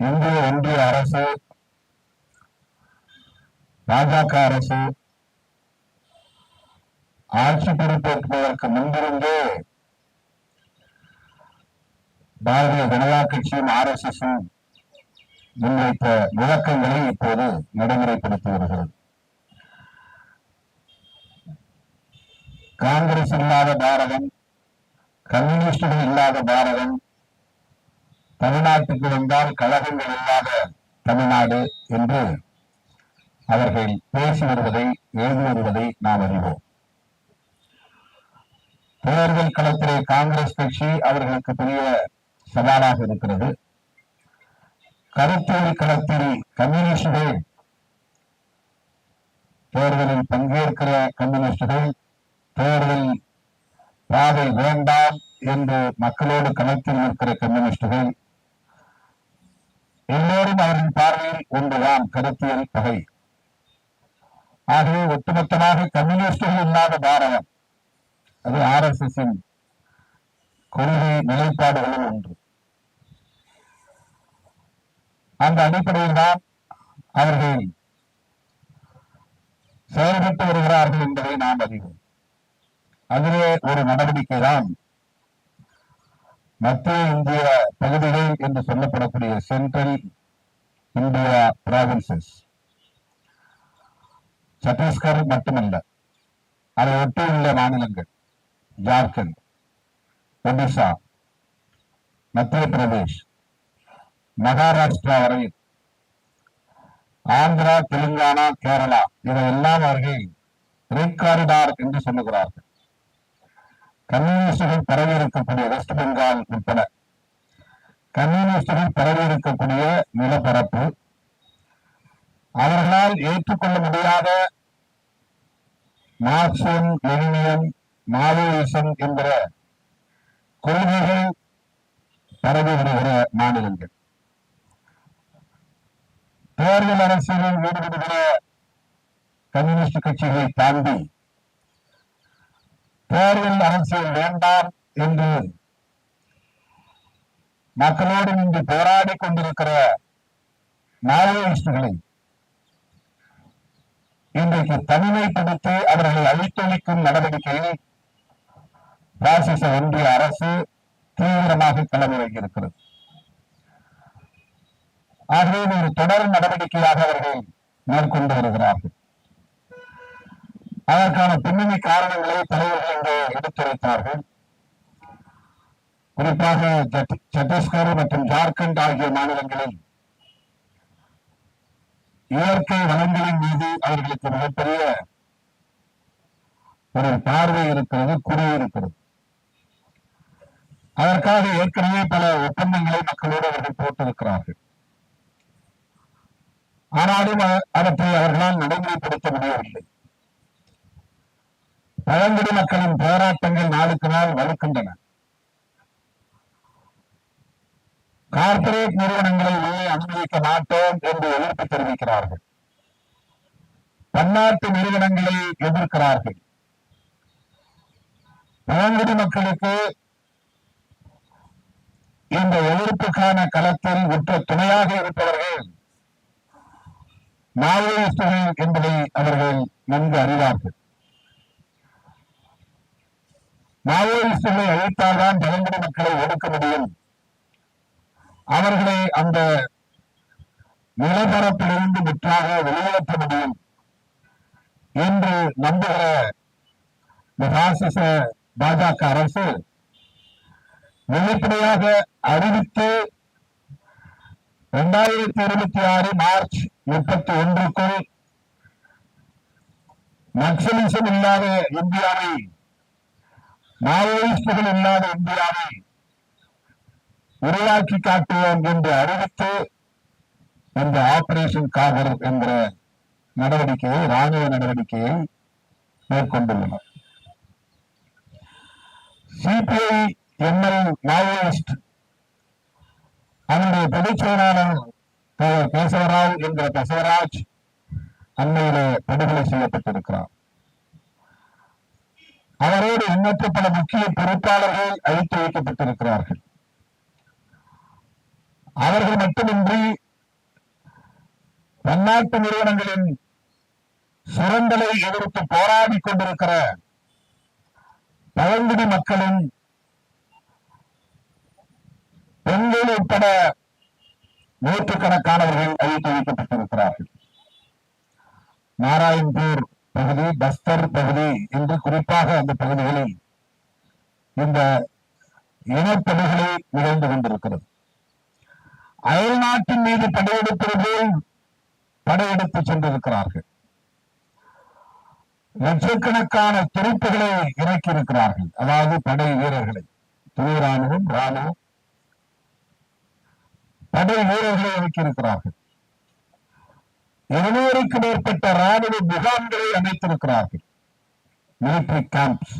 இந்திய ஒன்றிய அரசு பாஜக அரசு ஆட்சி பொறுப்பேற்பதற்கு முன்பிருந்தே பாரதிய ஜனதா கட்சியும் ஆர் எஸ் எஸ் முன்வைத்த விளக்கங்களை இப்போது நடைமுறைப்படுத்தி வருகிறது. காங்கிரஸ் இல்லாத பாரதம் கம்யூனிஸ்டுகள் இல்லாத பாரதம் தமிழ்நாட்டுக்கு வந்தால் கழகங்கள் இல்லாத தமிழ்நாடு என்று அவர்கள் பேசி வருவதை எழுதி வருவதை நாம் அறிவோம். தேர்தல் களத்திலே காங்கிரஸ் கட்சி அவர்களுக்கு பெரிய சவாலாக இருக்கிறது. கருத்தியல் களத்தில் கம்யூனிஸ்டுகள் தேர்தலில் பங்கேற்கிற கம்யூனிஸ்டுகள் தேர்தல் பாதை வேண்டாம் என்று மக்களோடு களத்தில் நிற்கிற கம்யூனிஸ்டுகள் எல்லோரும் அவரின் பார்வையில் ஒன்றுதான் கருத்தியல் பகை. ஆகவே ஒட்டுமொத்தமாக கம்யூனிஸ்டுகள் இல்லாத பாரதம் அது ஆர் எஸ் எஸ் கொள்கை நிலைப்பாடுகளில் ஒன்று. அந்த அடிப்படையில் தான் அவர்கள் செயல்பட்டு வருகிறார்கள் என்பதை நாம் அறிவோம். அதிலே ஒரு நடவடிக்கை தான் மத்திய இந்திய பகுதிகள் என்று சொல்லப்படக்கூடிய சென்ட்ரல் இந்தியா பிராவின்சஸ் சத்தீஸ்கர் மட்டுமல்ல அதை ஒட்டியுள்ள மாநிலங்கள் ஜார்க்கண்ட் ஒடிசா மத்திய பிரதேஷ் மகாராஷ்டிரா வரையில் ஆந்திரா தெலுங்கானா கேரளா இதையெல்லாம் அவர்கள் ரெட் காரிடார் என்று சொல்லுகிறார்கள். கம்யூனிஸ்டுகள் பரவி இருக்கக்கூடிய வெஸ்ட் பெங்கால் உட்பட. கம்யூனிஸ்டுகள் பரவி இருக்கக்கூடிய நிலப்பரப்பு. அவர்களால் ஏற்றுக்கொள்ள முடியாத மார்க்சியம் லெனினியம் மாவோயிசம் என்கிற கொள்கைகள் பரவி வருகிற மாநிலங்கள். தேர்தல் அரசியலில் ஈடுபடுகிற கம்யூனிஸ்ட் கட்சிகளை தாண்டி தேர்தல் அரசியல் வேண்டாம் என்று மக்களோடு இன்று போராடி கொண்டிருக்கிற மாவோயிஸ்டுகளை இன்றைக்கு தனிமைப்படுத்தி அவர்களை அழித்தொழிக்கும் நடவடிக்கையில் பாசிச ஒன்றிய அரசு தீவிரமாக களமிறங்கியிருக்கிறது ஆகவே ஒரு தொடர் நடவடிக்கையாக அவர்கள் மேற்கொண்டு வருகிறார்கள். அதற்கான பின்னணி காரணங்களை தலைவர்கள் இங்கே எடுத்துரைத்தார்கள். குறிப்பாக சத்தீஸ்கர் மற்றும் ஜார்க்கண்ட் ஆகிய மாநிலங்களில் இயற்கை வளங்களின் மீது அவர்களுக்கு மிகப்பெரிய ஒரு பார்வை இருக்கிறது குறி இருக்கிறது. அதற்காக ஏற்கனவே பல ஒப்பந்தங்களை மக்களோடு அவர்கள் போட்டிருக்கிறார்கள். ஆனாலும் அவற்றை அவர்களால் நடைமுறைப்படுத்த முடியவில்லை. பழங்குடி மக்களின் போராட்டங்கள் நாளுக்கு நாள் வலுக்கின்றன. கார்பரேட் நிறுவனங்களை உள்ளே அனுமதிக்க மாட்டோம் என்று எதிர்ப்பு தெரிவிக்கிறார்கள். பன்னாட்டு நிறுவனங்களை எதிர்க்கிறார்கள். பழங்குடி மக்களுக்கு இந்த எதிர்ப்புக்கான களத்தில் உற்ற துணையாக இருப்பவர்கள் மாவோயிஸ்டுகள் என்பதை அவர்கள் நன்கு அறிவார்கள். மாவோயிஸ்டுகளை அழைத்தால்தான் பழங்குடி மக்களை ஒடுக்க முடியும். அவர்களை அந்த நிலப்பரப்பிலிருந்து முற்றாக வெளியேற்ற முடியும் என்று நம்புகிற பாசிச பாஜக அரசு வெளிப்படையாக அறிவித்து இரண்டாயிரத்தி இருபத்தி ஆறு மார்ச் முப்பத்தி ஒன்றுக்குள் நக்சலிசம் இல்லாத இந்தியாவை மாவோயிஸ்டுகள் இல்லாத இந்தியாவை உருவாக்கி காட்டுவோம் என்று அறிவித்து இந்த ஆபரேஷன் காதல் என்ற நடவடிக்கையை ராணுவ நடவடிக்கையை மேற்கொண்டுள்ளனர். சிபிஐ எம்எல் மாவோயிஸ்ட் அதனுடைய பொதுச் செயலாளர் கேசவராவ் என்ற பசவராஜ் அண்மையில படுகொலை செய்யப்பட்டிருக்கிறார். அவரோடு எண்ணற்ற பல முக்கிய பொறுப்பாளர்கள் அழித்து வைக்கப்பட்டிருக்கிறார்கள். அவர்கள் மட்டுமின்றி பன்னாட்டு நிறுவனங்களின் சுரண்டலை எதிர்த்து போராடி கொண்டிருக்கிற பழங்குடி மக்களும் பெண்கள் உட்பட நூற்றுக்கணக்கானவர்கள் அழித்து வைக்கப்பட்டிருக்கிறார்கள். நாராயண்பூர் பகுதி பஸ்தர் பகுதி என்று குறிப்பாக அந்த பகுதிகளில் இந்த இனப்படுகொலை நிகழ்ந்து கொண்டிருக்கிறது. அயல் நாட்டின் மீது படையெடுப்பது போல் படையெடுத்து சென்றிருக்கிறார்கள். லட்சக்கணக்கான துருப்புகளை இறக்கி இருக்கிறார்கள் அதாவது படை வீரர்களை. துணை ராணுவம். ராணுவம் படை வீரர்களை இறக்கி இருக்கிறார்கள் இருநூறுக்கு மேற்பட்ட ராணுவ முகாம்களை அமைத்திருக்கிறார்கள். மிலிட்டரி கேம்ப்ஸ்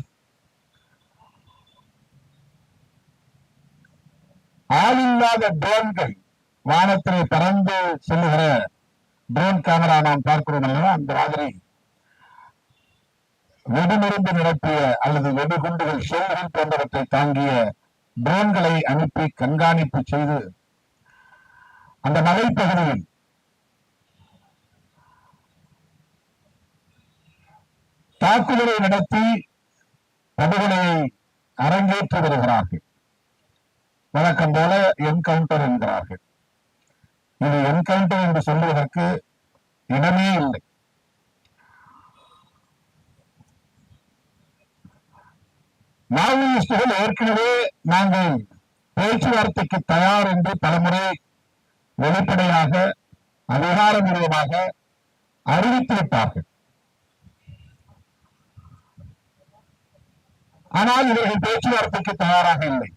ஆளில்லாத ட்ரோன்கள் வானத்திலே பறந்து செல்லுகிற ட்ரோன் கேமரா நாம் பார்க்கிறோம் அல்லவா? அந்த மாதிரி வெடிமருந்து நிரப்பிய அல்லது வெடிகுண்டுகள் ஷெல்கள் போன்றவற்றை தாங்கிய ட்ரோன்களை அனுப்பி கண்காணிப்பு செய்து அந்த மலைப்பகுதியில் தாக்குதலை நடத்தி படுகொலையை அரங்கேற்றி வருகிறார்கள். வழக்கம் போல என்கவுண்டர் என்கிறார்கள். இது என்கவுண்டர் என்று சொல்வதற்கு இடமே இல்லை. மாவோயிஸ்டுகள் ஏற்கனவே நாங்கள் பேச்சுவார்த்தைக்கு தயார் என்று பலமுறை வெளிப்படையாக அதிகாரபூர்வமாக அறிவித்து விட்டார்கள். ஆனால் இவர்கள் பேச்சுவார்த்தைக்கு தயாராக இல்லை.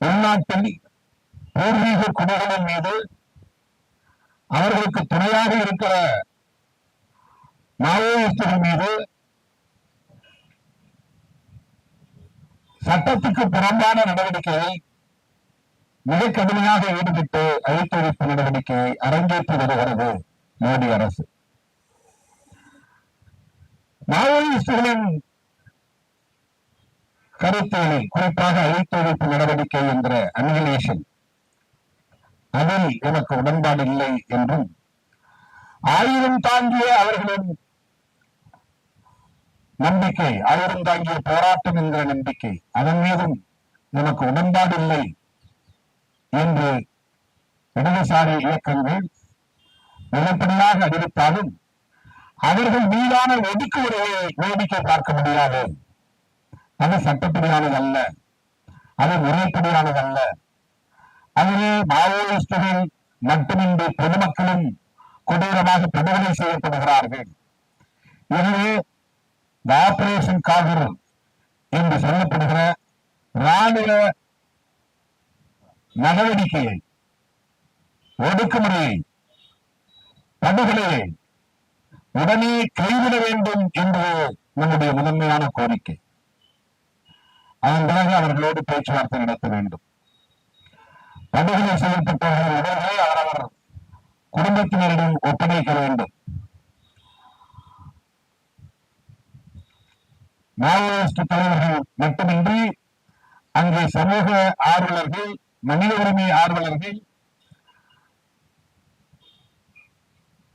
உள்நாட்டில் பூர்வீக குடிகளின் மீது அவர்களுக்கு துணையாக இருக்கிற மாவோயிஸ்டுகள் மீது சட்டத்துக்கு புறம்பான நடவடிக்கையை மிக கடுமையாக ஈடுபட்டு அழித்தொழிப்பு நடவடிக்கையை அரங்கேற்றி வருகிறது மோடி அரசு. மாவோயிஸ்டுகளின் கருத்துகளில் குறிப்பாக அழித்தொழிப்பு நடவடிக்கை என்ற அனிகலேஷன் அதில் எனக்கு உடன்பாடு இல்லை என்றும் ஆயிரம் தாங்கிய அவர்களின் நம்பிக்கை ஆயிரம் தாங்கிய போராட்டம் என்கிற நம்பிக்கை அதன் மீதும் எனக்கு உடன்பாடு இல்லை என்று இடதுசாரி இயக்கங்கள் வெளிப்படையாக அறிவித்தாலும் அவர்கள் மீதான ஒதுக்குமுறையை வேடிக்கை பார்க்க முடியாது. அது சட்டப்படியானது அல்ல அது முறைப்படியானது அல்ல அதிலே மாவோயிஸ்டுகள் மட்டுமின்றி பொதுமக்களும் கொடூரமாக படுகொலை செய்யப்படுகிறார்கள். எனவே இந்த ஆபரேஷன் காகூர் என்று சொல்லப்படுகிற ராணுவ நடவடிக்கையை ஒடுக்குமுறையை படுகொலையை உடனே கைவிட வேண்டும் என்பது நம்முடைய முதன்மையான கோரிக்கை. அதன் பிறகு அவர்களோடு பேச்சுவார்த்தை நடத்த வேண்டும். படுகொலை செய்யப்பட்டவர்கள் உடல்களை அவரவர் குடும்பத்தினரிடம் ஒப்படைக்க வேண்டும். மாவோயிஸ்ட் தலைவர்கள் மட்டுமின்றி அங்கே சமூக ஆர்வலர்கள் மனித உரிமை ஆர்வலர்கள்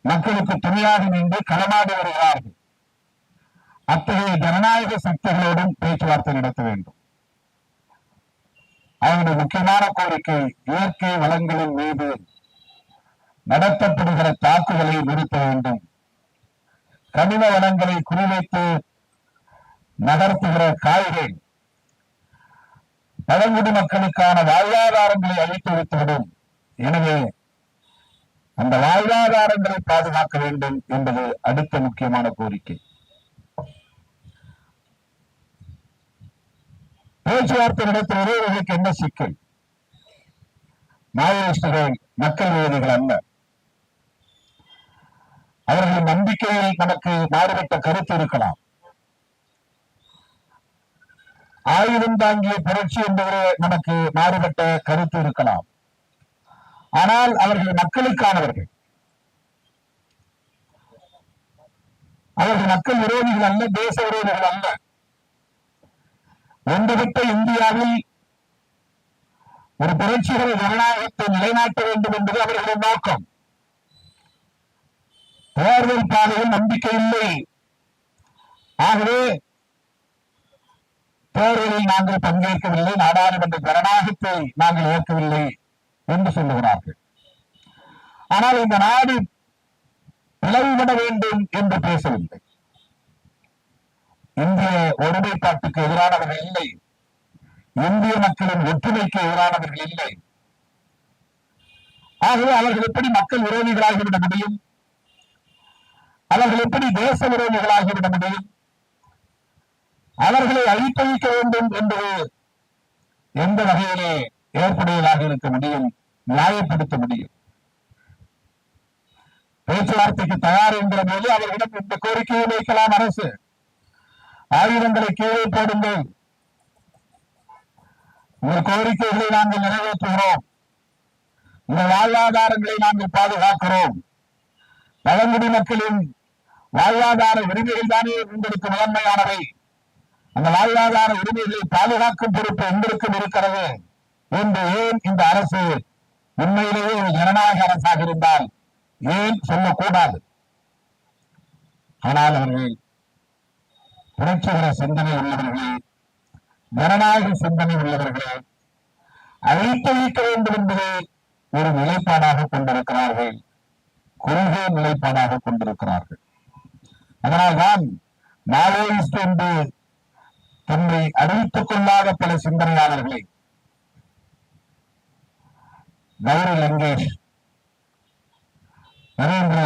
மக்களுக்கு துணையாக நின்று களமாடி வருகிறார்கள். அத்தகைய ஜனநாயக சக்திகளுடன் பேச்சுவார்த்தை நடத்த வேண்டும். அவருடைய முக்கியமான கோரிக்கை இயற்கை வளங்களின் மீது நடத்தப்படுகிற தாக்குதலை நிறுத்த வேண்டும். கனிம வளங்களை குறிவைத்து நகர்த்துகிற காய்கள் பழங்குடி மக்களுக்கான வாழ்வாதாரங்களை அழித்து வைத்துவிடும் எனவே அந்த வாழ்வாதாரங்களை பாதுகாக்க வேண்டும் என்பது அடுத்த முக்கியமான கோரிக்கை. பேச்சுவார்த்தை நடத்தும் உங்களுக்கு என்ன சிக்கல்? மாவோயிஸ்டுகள் மக்கள் விரோதிகள் அல்ல. அவர்களின் நம்பிக்கையில் நமக்கு மாறுபட்ட கருத்து இருக்கலாம். ஆயுதம் தாங்கிய புரட்சி என்பது நமக்கு மாறுபட்ட கருத்து இருக்கலாம். ஆனால் அவர்கள் மக்களுக்கானவர்கள். அவர்கள் மக்கள் விரோதிகள் அல்ல தேச விரோதிகள் அல்ல. ஒன்றுபட்ட இந்தியாவில் ஒரு புரட்சிகர ஜனநாயகத்தை நிலைநாட்ட வேண்டும் என்பது அவர்களின் நோக்கம். தேர்தல் பாதையில் நம்பிக்கை இல்லை. ஆகவே தேர்தலில் நாங்கள் பங்கேற்கவில்லை நாடாளுமன்ற ஜனநாயகத்தை நாங்கள் ஏற்கவில்லை. என்று சொல்லுகிறார்கள். ஆனால் இந்த நாடு பிளவுபட வேண்டும் என்று பேசவில்லை. இந்திய ஒருமைப்பாட்டுக்கு எதிரானவர்கள் இல்லை. இந்திய மக்களின் ஒற்றுமைக்கு எதிரானவர்கள் இல்லை. ஆகவே அவர்கள் எப்படி மக்கள் விரோதிகளாகிவிட முடியும்? அவர்கள் எப்படி தேச விரோதிகளாகிவிட முடியும்? அவர்களை அழித்தழிக்க வேண்டும் என்பது எந்த வகையிலே ஏற்புடையதாக இருக்க முடியும் நியாயப்படுத்த முடியும். பேச்சுவார்த்தைக்கு தயார் என்கிற போது அவர்களிடம் இந்த கோரிக்கையை வைக்கலாம் அரசு. ஆயுதங்களை கீழே போடுங்கள். உங்கள் கோரிக்கைகளை நாங்கள் நிறைவேற்றுகிறோம். உங்கள் வாழ்வாதாரங்களை நாங்கள் பாதுகாக்கிறோம். பழங்குடி மக்களின் வாழ்வாதார உரிமைகள் தானே உங்களுக்கு முதன்மையானவை. அந்த வாழ்வாதார உரிமைகளை பாதுகாக்கும் பொறுப்பு எங்களுக்கும் இருக்கிறது. என்று ஏன் இந்த அரசு உண்மையிலேயே ஒரு ஜனநாயக அரசாக இருந்தால் ஏன் சொல்லக்கூடாது? ஆனால் அவர்கள் புரட்சிகர சிந்தனை உள்ளவர்களே ஜனநாயக சிந்தனை உள்ளவர்களே அழித்தொழிக்க வேண்டும் என்பதை ஒரு நிலைப்பாடாக கொண்டிருக்கிறார்கள் கொள்கை நிலைப்பாடாக கொண்டிருக்கிறார்கள். அதனால்தான் மாவோயிஸ்ட் என்று தன்னை அறிவித்துக் கொள்ளாத பல சிந்தனையாளர்களை கௌரி லங்கேஷ் நரேந்திர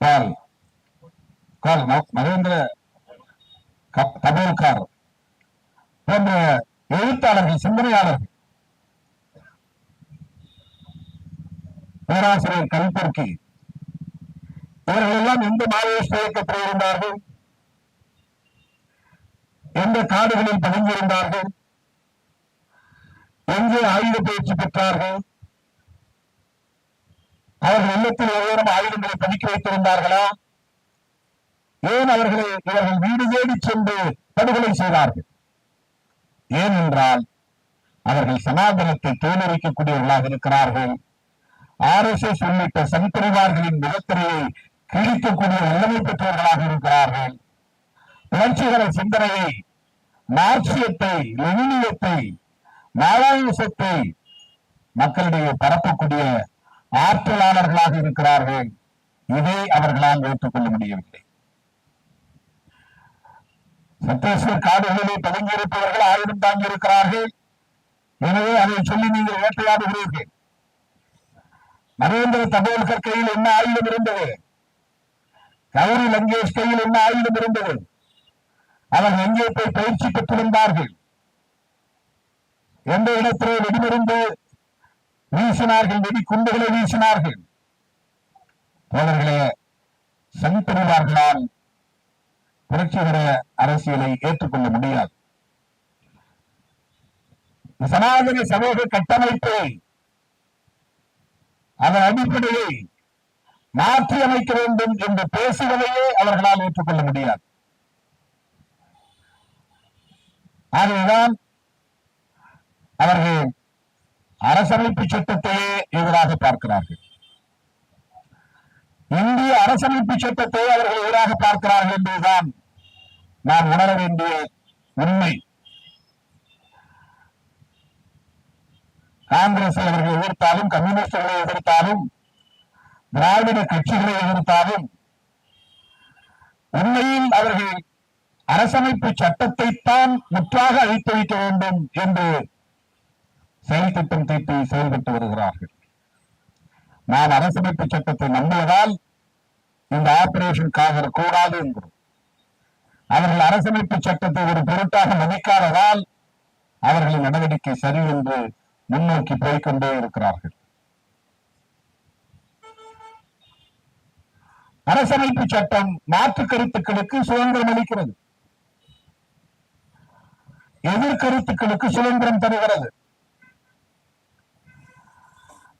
பால் கால் நரேந்திர தபோல்கார் போன்ற எழுத்தாளர்கள் சிந்தனையாளர்கள் பேராசிரியர் கல்பர்கி இவர்கள் எல்லாம் எந்த மாவோயிஸ்ட் இயக்கத்தில் இருந்தார்கள்? எந்த காடுகளில் பதுங்கியிருந்தார்கள் எங்கே ஆயுத பயிற்சி பெற்றார்கள்? அவர்கள் இல்லத்தில் ஒருவரும் ஆயுதங்களை பதுக்கி வைத்திருந்தார்களா? ஏன் அவர்களை இவர்கள் வீடு தேடி சென்று படுகொலை செய்தார்கள்? ஏனென்றால் அவர்கள் சனாதனத்தை தோலரிக்கக்கூடியவர்களாக இருக்கிறார்கள். ஆர் எஸ் எஸ் உள்ளிட்ட சன்பரிவார்களின் முகத்திரையை கிழிக்கக்கூடிய வல்லமை பெற்றவர்களாக இருக்கிறார்கள். புரட்சிகர சிந்தனையை மார்க்சியத்தை லெனினியத்தை மாவோயிசத்தை மக்களிடையே பரப்பக்கூடிய ஆற்றலாளர்களாக இருக்கிறார்கள். இதை அவர்களால் ஏற்றுக்கொள்ள முடியவில்லை. சத்தீஸ்கர் காடுகளிலே பதுங்கியிருப்பவர்கள் ஆயுதம் தாங்கி இருக்கிறார்கள். எனவே அதை சொல்லி நீங்கள் வேட்டையாடுகிறீர்கள். நரேந்திர தபோல்கர் கையில் என்ன ஆயுதம் இருந்தது? கௌரி லங்கேஷ் கையில் என்ன ஆயுதம் இருந்தது? அவர்கள் எங்கே போய் பயிற்சி பெற்றிருந்தார்கள்? எந்த இடத்திலே வெடிமருந்து வீசினார்கள் வெடி குண்டுகளை வீசினார்கள். தோழர்களே சனிப்பறிவார்களால் புரட்சிகர அரசியலை ஏற்றுக்கொள்ள முடியாது. சனாதன சமூக கட்டமைப்பை அதன் அடிப்படையை மாற்றி அமைக்க வேண்டும் என்று பேசுவதையே அவர்களால் ஏற்றுக்கொள்ள முடியாது. ஆகவேதான் அவர்கள் அரசமைப்பு சட்டத்தையே எதிராக பார்க்கிறார்கள். இந்திய அரசமைப்பு சட்டத்தை அவர்கள் எதிராக பார்க்கிறார்கள் என்பதுதான் நாம் உணர வேண்டிய உண்மை. காங்கிரஸ் அவர்கள் எதிர்த்தாலும் கம்யூனிஸ்டுகளை எதிர்த்தாலும் திராவிட கட்சிகளை எதிர்த்தாலும் உண்மையில் அவர்கள் அரசமைப்பு சட்டத்தை தான் முற்றாக அழித்து வைக்க வேண்டும் என்று செயல் திட்டம் தீட்டி செயல்பட்டு வருகிறார்கள். நாம் அரசமைப்பு சட்டத்தை நம்புவதால் இந்த ஆபரேஷன் காகர் கூடாது என்கிறோம். அவர்கள் அரசமைப்பு சட்டத்தை ஒரு பொருட்டாக மதிக்காததால் அவர்களின் நடவடிக்கை சரி என்று முன்னோக்கி போய்கொண்டே இருக்கிறார்கள். அரசமைப்பு சட்டம் மாற்று கருத்துக்களுக்கு சுதந்திரம் அளிக்கிறது. எதிர்கருத்துக்களுக்கு சுதந்திரம் தருகிறது.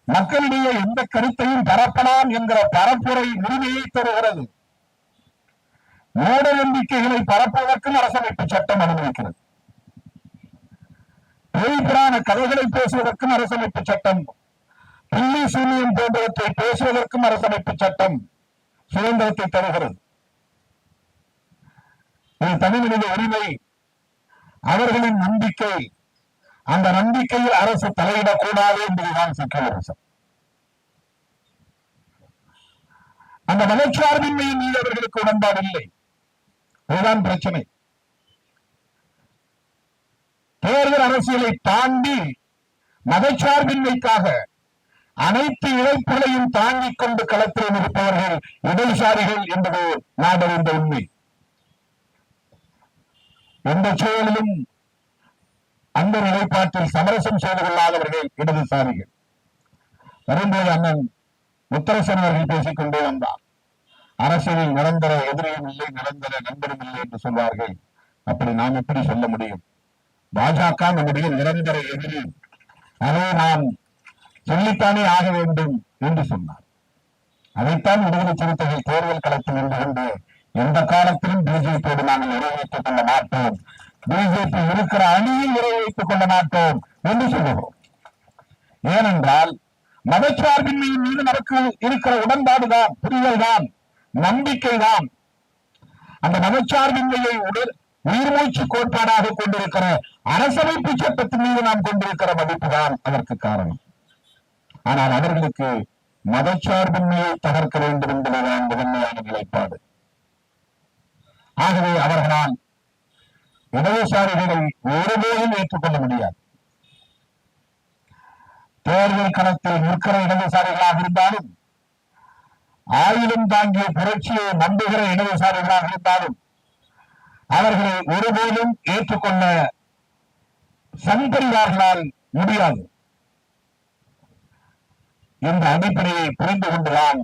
மக்களிடையே எந்த கருத்தையும் பரப்பலாம் என்கிற பரப்புரை உரிமையை தருகிறது. மூட நம்பிக்கைகளை பரப்புவதற்கும் அரசமைப்பு சட்டம் அனுமதிக்கிறது. பொய்பிரான கதைகளை பேசுவதற்கும் அரசமைப்பு சட்டம். புள்ளி சூனியம் போன்றவற்றை பேசுவதற்கும் அரசமைப்பு சட்டம் சுதந்திரத்தை தருகிறது. இது தனிமனித உரிமை. அவர்களின் நம்பிக்கை. அந்த நம்பிக்கையில் அரசு தலையிடக்கூடாது என்பதுதான் சிக்கலரசம் அந்த மனச்சார்பின்மையின் மீது அவர்களுக்கு உடன்பாடு இல்லை. அதுதான் பிரச்சனை. தேர்தல் அரசியலை தாண்டி மதச்சார்பின்மைக்காக அனைத்து இழப்புகளையும் தாங்கிக் கொண்டு களத்தில் இருப்பவர்கள் இடதுசாரிகள் என்பது நாடறிந்த உண்மை. எந்த சூழலிலும் அந்த நிலைப்பாட்டில் சமரசம் செய்து கொள்ளாதவர்கள் இடதுசாரிகள். வரும்போது அண்ணன் முத்தரசன் அவர்கள் பேசிக் கொண்டே வந்தார். அரசியலில் நிரந்தர எதிரியும் இல்லை நிரந்தர நண்பரும் இல்லை என்று சொல்வார்கள். அப்படி நாம் எப்படி சொல்ல முடியும்? பாஜக நம்முடைய நிரந்தர எதிரி. அதை நாம் சொல்லித்தானே ஆக வேண்டும் என்று சொன்னார். அதைத்தான் விடுதலை சிறுத்தைகள் தேர்தல் களத்தில் இருந்து கொண்டு எந்த காலத்திலும் பிஜேபியோடு நாங்கள் நிறைவேற்றிக் கொள்ள மாட்டோம் பிஜேபி இருக்கிற அணியில் நிறைவேற்றிக் கொள்ள மாட்டோம் என்று சொல்லுகிறோம் ஏனென்றால் மதச்சார்பின்மையின் மீது நமக்கு இருக்கிற உடன்பாடுதான் புரிதல் தான் நம்பிக்கை தான் அந்த மதச்சார்பின்மையை உடல் உயிர் மூச்சு கோட்பாடாக கொண்டிருக்கிற அரசமைப்பு சட்டத்தின் மீது நாம் கொண்டிருக்கிற மதிப்பு தான் அதற்கு காரணம். ஆனால் அவர்களுக்கு மதச்சார்பின்மையை தகர்க்க வேண்டும் என்பதுதான் முதன்மையான நிலைப்பாடு. ஆகவே அவர்களால் இடதுசாரிகளை ஒருபோதும் ஏற்றுக்கொள்ள முடியாது. தேர்தல் களத்தில் நிற்கிற இடதுசாரிகளாக இருந்தாலும் ஆயுதம் தாங்கிய புரட்சியை நம்புகிற இடதுசாரிகளாக இருந்தாலும் அவர்களை ஒருபோதும் ஏற்றுக்கொள்ள சம்பரிவார்களால் முடியாது. இந்த அடிப்படையை புரிந்து கொண்டுதான்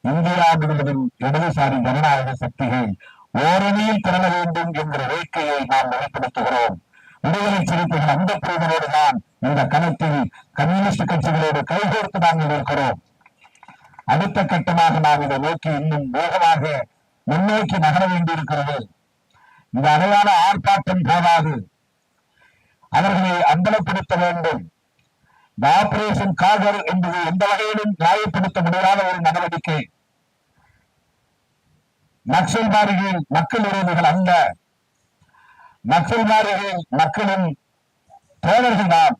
இந்தியா முழுவதும் இடதுசாரி ஜனநாயக சக்திகள் ஓரணியில் திரள வேண்டும் என்கிற வேட்கையை நாம் வெளிப்படுத்துகிறோம். விடுதலை சிறுத்தைகள் அந்த பிரிவினோடு தான் இந்த களத்தில் கம்யூனிஸ்ட் கட்சிகளோடு கைகோர்த்து நாங்கள் இருக்கிறோம் அடுத்த கட்டமாக நாம் இதை நோக்கி இன்னும் வேகமாக முன்னோக்கி நகர வேண்டியிருக்கிறது. இந்த அடையாள ஆர்ப்பாட்டம் போதாது. அவர்களை அம்பலப்படுத்த வேண்டும். இந்த ஆபரேஷன் காதல் என்பது எந்த வகையிலும் நியாயப்படுத்த முடியாத ஒரு நடவடிக்கை. நக்சல்வாதிகள் மக்கள் விரோதிகள் அல்ல. நக்சல்வாதிகள் மக்களின் தோழர்கள் தான்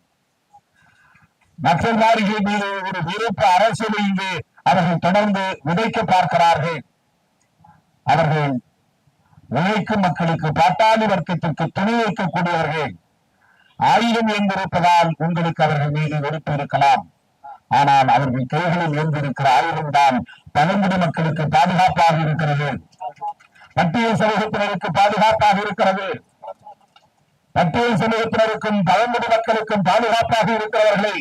நக்சல்வாதிகள் மீது ஒரு விருப்ப அரசியலை இங்கு அவர்கள் தொடர்ந்து விதைக்க பார்க்கிறார்கள். அவர்கள் உழைக்கும் மக்களுக்கு பாட்டாளி வர்க்கத்திற்கு துணை வைக்கக்கூடியவர்கள். ஆயுதம் இருந்திருப்பதால் உங்களுக்கு அவர்கள் மீது வெறுப்பு இருக்கலாம். ஆனால் அவர்கள் கைகளில் இருந்திருக்கிற ஆயுதம் தான் பழங்குடி மக்களுக்கு பாதுகாப்பாக இருக்கிறது. பட்டியல் சமூகத்தினருக்கு பாதுகாப்பாக இருக்கிறது. பட்டியல் சமூகத்தினருக்கும் பழங்குடி மக்களுக்கும் பாதுகாப்பாக இருக்கிறவர்களை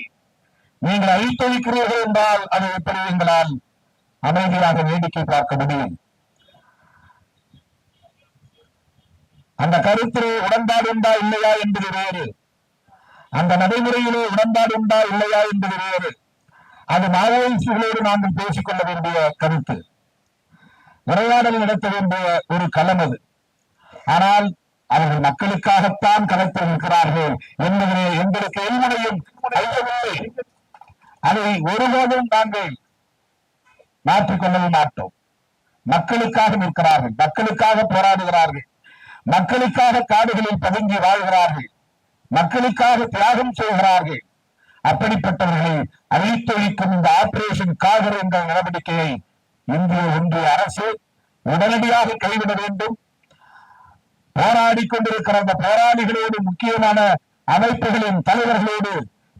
நீங்கள் அழித்தொழிக்கிறீர்கள் என்றால் அதை எப்படி எங்களால் அமைதியாக வேடிக்கை பார்க்க முடியும்? அந்த கருத்திலே உடன்பாடு உண்டா இல்லையா என்பது வேறு. அந்த நடைமுறையிலே உடன்பாடு உண்டா இல்லையா என்பது வேறு. அது மாவோயிஸ்டுகளோடு நாங்கள் பேசிக்கொள்ள வேண்டிய கருத்து. உரையாடல் நடத்த வேண்டிய ஒரு களம் அது. ஆனால் அவர்கள் மக்களுக்காகத்தான் களத்தில் நிற்கிறார்கள் என்பதிலே எங்களுக்கு எல்முனையும் அறியவில்லை அதை ஒருபோதும் நாங்கள் மாற்றிக்கொள்ளவும் மாட்டோம். மக்களுக்காக நிற்கிறார்கள் மக்களுக்காக போராடுகிறார்கள் மக்களுக்காக காடுகளில் பதுங்கி வாழ்கிறார்கள் மக்களுக்காக தியாகம் செய்கிறார்கள். அப்படிப்பட்டவர்களை அழித்தொழிக்கும் இந்த ஆபரேஷன் காதர் என்ற நடவடிக்கையை இந்திய ஒன்றிய அரசு உடனடியாக கைவிட வேண்டும். போராடி கொண்டிருக்கிற அந்த போராளிகளோடு முக்கியமான அமைப்புகளின் தலைவர்களோடு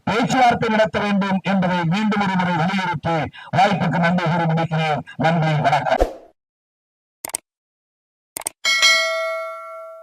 பேச்சுவார்த்தை நடத்த வேண்டும் என்பதை மீண்டும் ஒரு முறை வலியுறுத்தி வாய்ப்புக்கு நன்றி கூறி முடிக்கிறேன். நன்றி வணக்கம்.